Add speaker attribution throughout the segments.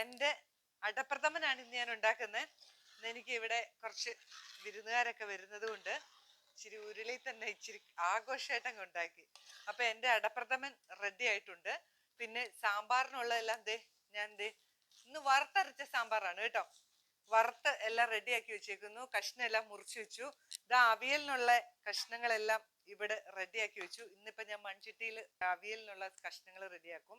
Speaker 1: എന്റെ അടപ്രഥമനാണ് ഇന്ന് ഞാൻ ഉണ്ടാക്കുന്നത്. ഇന്ന് എനിക്ക് ഇവിടെ കുറച്ച് വിരുന്നുകാരൊക്കെ വരുന്നത് കൊണ്ട് ഇച്ചിരി ഉരുളി തന്നെ ഇച്ചിരി ആഘോഷമായിട്ട് അങ്ങ് ഉണ്ടാക്കി. അപ്പൊ എന്റെ അടപ്രഥമൻ റെഡി ആയിട്ടുണ്ട്. പിന്നെ സാമ്പാറിനുള്ളതെല്ലാം ദേ ഞാൻ ദേ ഇന്ന് വറുത്തരച്ച സാമ്പാറാണ് കേട്ടോ. വറുത്ത് എല്ലാം റെഡിയാക്കി വെച്ചേക്കുന്നു. കഷ്ണം എല്ലാം മുറിച്ച് വെച്ചു. ഇതാ അവിയലിനുള്ള കഷ്ണങ്ങളെല്ലാം ഇവിടെ റെഡിയാക്കി വെച്ചു. ഇന്നിപ്പോ ഞാൻ മൺചട്ടിയിൽ അവിയലിനുള്ള കഷ്ണങ്ങൾ റെഡിയാക്കും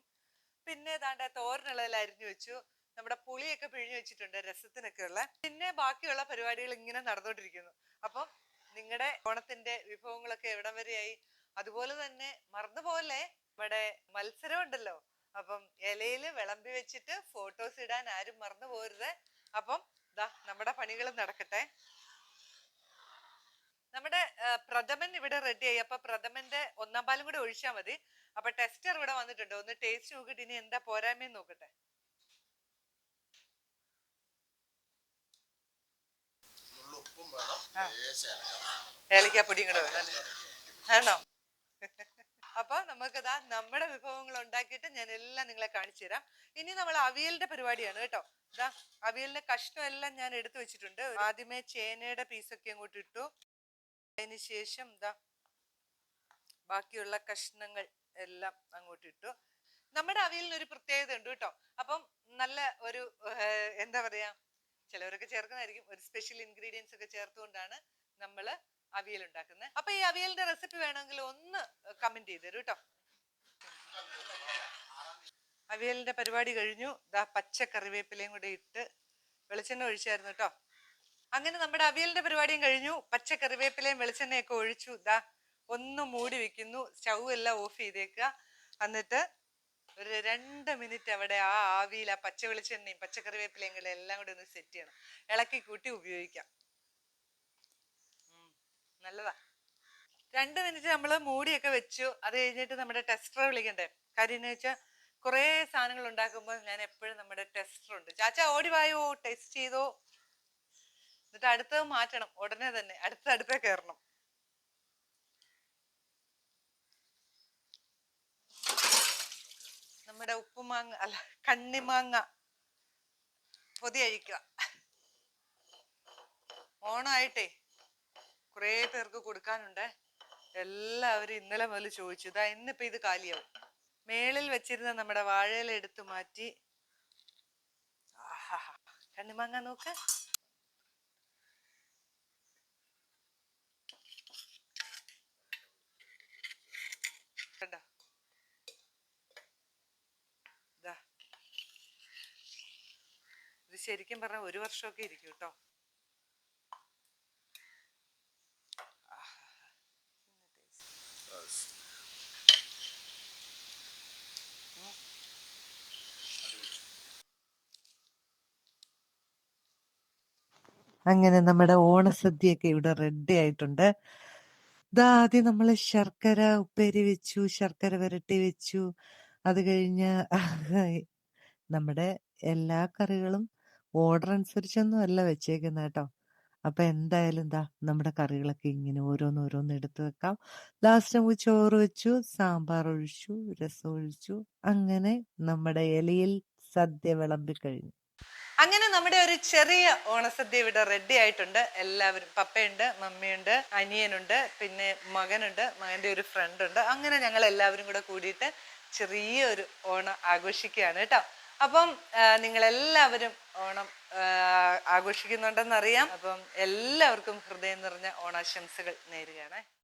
Speaker 1: പിന്നെ ഏതാണ്ട് തോരനുള്ളതിൽ അരിഞ്ഞു വെച്ചു. നമ്മുടെ പുളിയൊക്കെ പിഴിഞ്ഞു വെച്ചിട്ടുണ്ട് രസത്തിനൊക്കെ ഉള്ള പിന്നെ ബാക്കിയുള്ള പരിപാടികൾ ഇങ്ങനെ നടന്നുകൊണ്ടിരിക്കുന്നു. അപ്പം നിങ്ങളുടെ ഓണത്തിന്റെ വിഭവങ്ങളൊക്കെ എവിടം വരെയായി? അതുപോലെ തന്നെ മറന്നുപോലെ ഇവിടെ മത്സരം ഉണ്ടല്ലോ അപ്പം ഇലയിൽ വിളമ്പി വെച്ചിട്ട് ഫോട്ടോസ് ഇടാൻ ആരും മറന്നു പോരുത് അപ്പം ദാ നമ്മുടെ പണികൾ നടക്കട്ടെ. നമ്മുടെ പ്രഥമൻ ഇവിടെ റെഡിയായി അപ്പൊ പ്രഥമന്റെ ഒന്നാം പാലും കൂടെ ഒഴിച്ചാൽ മതി. അപ്പൊ ടെസ്റ്റർ ഇവിടെ വന്നിട്ടുണ്ട്. ഒന്ന് ടേസ്റ്റ് നോക്കിട്ട് ഇനി എന്താ പോരായ്മയെന്ന് നോക്കട്ടെ. ഏലക്കാപ്പൊടിയും കൂടെ വേണം? ആണോ? അപ്പൊ നമുക്കതാ നമ്മുടെ വിഭവങ്ങൾ ഉണ്ടാക്കിയിട്ട് ഞാൻ എല്ലാം നിങ്ങളെ കാണിച്ചു തരാം. ഇനി നമ്മൾ അവിയലിന്റെ പരിപാടിയാണ് കേട്ടോ. ഇതാ അവിയലിന്റെ കഷ്ണം എല്ലാം ഞാൻ എടുത്തു വെച്ചിട്ടുണ്ട്. ആദ്യമേ ചേനയുടെ പീസൊക്കെ അങ്ങോട്ട് ഇട്ടു. അതിനുശേഷം ഇതാ ബാക്കിയുള്ള കഷ്ണങ്ങൾ. എല്ലാം അങ്ങോട്ട് ഇട്ടു. നമ്മുടെ അവിയലിന് ഒരു പ്രത്യേകത ഉണ്ട് കേട്ടോ. അപ്പം നല്ല ഒരു എന്താ പറയാ ചിലവരൊക്കെ ചേർക്കുന്നതായിരിക്കും. ഒരു സ്പെഷ്യൽ ഇൻഗ്രീഡിയൻസ് ഒക്കെ ചേർത്തുകൊണ്ടാണ് നമ്മൾ അവിയൽ ഉണ്ടാക്കുന്നത്. അപ്പൊ ഈ അവിയലിന്റെ റെസിപ്പി വേണമെങ്കിൽ ഒന്ന് കമന്റ് ചെയ്ത് കേട്ടോ. അവിയലിന്റെ പരിപാടി കഴിഞ്ഞു. ദാ പച്ച കറിവേപ്പിലയും കൂടെ ഇട്ട് വെളിച്ചെണ്ണ ഒഴിച്ചായിരുന്നു കേട്ടോ. അങ്ങനെ നമ്മുടെ അവിയലിന്റെ പരിപാടിയും കഴിഞ്ഞു. പച്ച കറിവേപ്പിലയും വെളിച്ചെണ്ണയൊക്കെ ഒഴിച്ചു. ദാ ഒന്ന് മൂടി വെക്കുന്നു. സ്റ്റൗ എല്ലാം ഓഫ് ചെയ്തേക്കുക. എന്നിട്ട് ഒരു രണ്ട് മിനിറ്റ് അവിടെ ആ ആവിയിൽ ആ പച്ച വെളിച്ചെണ്ണയും പച്ചക്കറി വേപ്പിലയും കൂടെ എല്ലാം കൂടി ഒന്ന് സെറ്റ് ചെയ്യണം. ഇളക്കി കൂട്ടി ഉപയോഗിക്കാം. നല്ലതാ. രണ്ട് മിനിറ്റ് നമ്മൾ മൂടിയൊക്കെ വെച്ചു. അത് കഴിഞ്ഞിട്ട് നമ്മുടെ ടെസ്റ്റർ വിളിക്കണ്ടേ? കാര്യം എന്ന് വെച്ചാൽ കുറേ സാധനങ്ങൾ ഉണ്ടാക്കുമ്പോൾ ഞാൻ എപ്പോഴും നമ്മുടെ ടെസ്റ്റർ ഉണ്ട്. ചാച്ച ഓടി വായോ? ടെസ്റ്റ് ചെയ്തോ? എന്നിട്ട് അടുത്തത് മാറ്റണം. ഉടനെ തന്നെ അടുത്ത അടുപ്പേ കയറണം. നമ്മുടെ ഉപ്പുമാങ്ങ അല്ല കണ്ണിമാങ്ങ പൊതി അഴിക്കുക ഓണമായിട്ടേ കുറേ പേർക്ക് കൊടുക്കാനുണ്ട്. എല്ലാവരും ഇന്നലെ മുതൽ ചോദിച്ചു ഇതാ ഇന്നിപ്പോ ഇത് കാലിയാവും. മേളിൽ വെച്ചിരുന്ന നമ്മുടെ വാഴയില എടുത്തു മാറ്റി. ആഹാ കണ്ണിമാങ്ങ നോക്ക് കണ്ടോ ദാ. ഇത് ശരിക്കും പറഞ്ഞ ഒരു വർഷമൊക്കെ ഇരിക്കും കേട്ടോ അങ്ങനെ നമ്മുടെ ഓണസദ്യയൊക്കെ ഇവിടെ റെഡി ആയിട്ടുണ്ട്. ഇതാ ആദ്യം നമ്മൾ ശർക്കര ഉപ്പേരി വെച്ചു ശർക്കര വരട്ടി വെച്ചു. അത് കഴിഞ്ഞ് നമ്മുടെ എല്ലാ കറികളും ഓർഡർ അനുസരിച്ചൊന്നും അല്ല വെച്ചേക്കുന്നത് കേട്ടോ. അപ്പൊ എന്തായാലും എന്താ നമ്മുടെ കറികളൊക്കെ ഇങ്ങനെ ഓരോന്ന് ഓരോന്ന് എടുത്തു വെക്കാം. ലാസ്റ്റ് നമുക്ക് ചോറ് വെച്ചു സാമ്പാർ ഒഴിച്ചു രസം ഒഴിച്ചു. അങ്ങനെ നമ്മുടെ ഇലയിൽ സദ്യ വിളമ്പി കഴിഞ്ഞു. അങ്ങനെ നമ്മുടെ ഒരു ചെറിയ ഓണസദ്യ ഇവിടെ റെഡി ആയിട്ടുണ്ട്. എല്ലാവരും പപ്പയുണ്ട് മമ്മിയുണ്ട് അനിയനുണ്ട് പിന്നെ മകനുണ്ട് മകന്റെ ഒരു ഫ്രണ്ട് ഉണ്ട്. അങ്ങനെ ഞങ്ങൾ എല്ലാവരും കൂടെ കൂടിയിട്ട് ചെറിയൊരു ഓണം ആഘോഷിക്കുകയാണ് കേട്ടോ. അപ്പം നിങ്ങളെല്ലാവരും ഓണം ആഘോഷിക്കുന്നുണ്ടെന്നറിയാം. അപ്പം എല്ലാവർക്കും ഹൃദയം നിറഞ്ഞ ഓണാശംസകൾ നേരുകയാണ്.